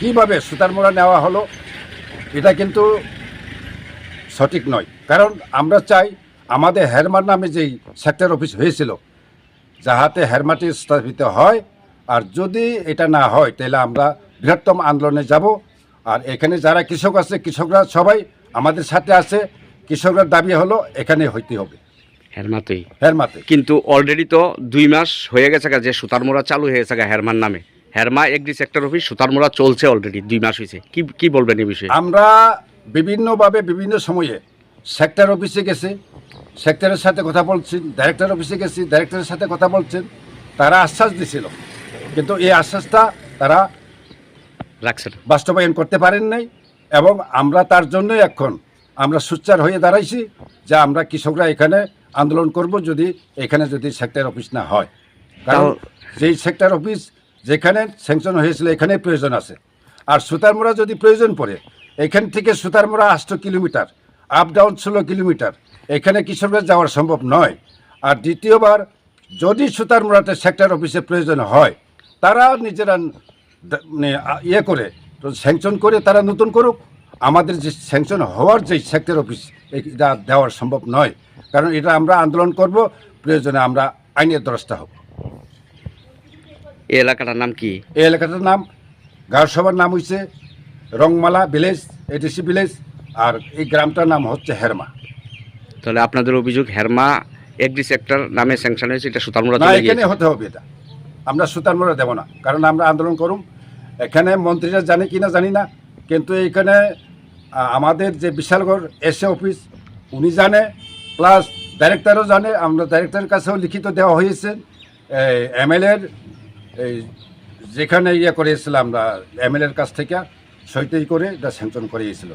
কীভাবে সুতার মোড়া নেওয়া হলো এটা কিন্তু সঠিক নয়। কারণ আমরা চাই আমাদের হেরমার নামে যেই সেক্টর অফিস হয়েছিল যাহাতে হেরমাটি স্থাপিত হয় আর যদি এটা না হয় তাহলে আমরা বৃহত্তম আন্দোলনে যাব। আর এখানে যারা কৃষক আছে কৃষকরা সবাই আমাদের সাথে আছে। কৃষকরা দাবি হলো এখানে হইতে হবে। হেরমাতেই। হেরমাতে। কিন্তু অলরেডি তো দুই মাস হয়ে গেছে যে সুতার মোড়া চালু হয়ে গেছে গা হেরমার নামে। হেরমা এগ্রি সেক্টর অফিস সুতার মোড়া চলছে অলরেডি দুই মাস হয়েছে। কি কি বলবেন এই বিষয়ে? আমরা বিভিন্নভাবে বিভিন্ন সময়ে সেক্টর অফিসে গেছি সেক্টরের সাথে কথা বলছেন ডাইরেক্টর অফিসে গেছি ডাইরেক্টরের সাথে কথা বলছেন তারা আশ্বাস দিছিল। কিন্তু এই আশ্বাসটা তারা রাখছেন। বাস্তবায়ন করতে পারেন নাই এবং আমরা তার জন্যই এখন আমরা সুচ্চার হয়ে দাঁড়াইছি যে আমরা কৃষকরা এখানে আন্দোলন করব যদি এখানে যদি সেক্টর অফিস না হয়। কারণ যেই সেক্টর অফিস যেখানে স্যাংশন হয়েছিল এখানে প্রয়োজন আছে। আর সুতারমোড়া যদি প্রয়োজন পড়ে, এখান থেকে সুতারমোড়া আষ্ট কিলোমিটার আপ ডাউন ষোলো কিলোমিটার, এখানে কৃষকরা যাওয়ার সম্ভব নয়। আর দ্বিতীয়বার, যদি সুতারমোড়াতে সেক্টর অফিসে প্রয়োজন হয়, তারা নিজেরা মানে ইয়ে করে, তো স্যাংশন করে তারা নতুন করুক। আমাদের যে স্যাংশন হওয়ার যে সেক্টর অফিস এটা দেওয়ার সম্ভব নয়। কারণ এটা আমরা আন্দোলন করব, প্রয়োজনে আমরা আইনের দ্রষ্টা হব। এই এলাকাটার নাম কি? এই এলাকাটার নাম গাঁওসভার নাম হচ্ছে রংমালা ভিলেজ এডিসি ভিলেজ আর এই গ্রামটার নাম হচ্ছে হেরমা। তাহলে আপনাদের অভিযোগ হেরমা এগ্রি সেক্টর নামে স্যাংশন হয়েছে এটা সুতার মোড়া না চলে এখানে গিয়েছে। হতে হবে এটা। আমরা সুতার মোড়া দেবো না কারণ আমরা আন্দোলন করুম। এখানে মন্ত্রীরা জানে কি না জানি না কিন্তু এইখানে আ, আমাদের যে বিশালগড় এসএ অফিস উনি জানে প্লাস ডাইরেক্টরও জানে আমরা ডাইরেক্টরের কাছেও লিখিত দেওয়া হয়েছে এমএলএর এই যেখানে ইয়ে করেছিলাম আমরা এমএলএর কাছ থেকে সইতেই করে এটা স্যাংশন করিয়েছিল।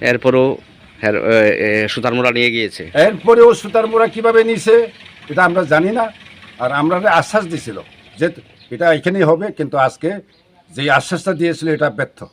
এরপরও হের- এ, এ, সুতার মোড়া নিয়ে গিয়েছে? এরপরেও সুতার মোড়া কীভাবে নিছে এটা আমরা জানি না। আর আমরা আশ্বাস দিছিল যে এটা এখানেই হবে কিন্তু আজকে যে আশ্বাসটা দিয়েছিল এটা ব্যর্থ।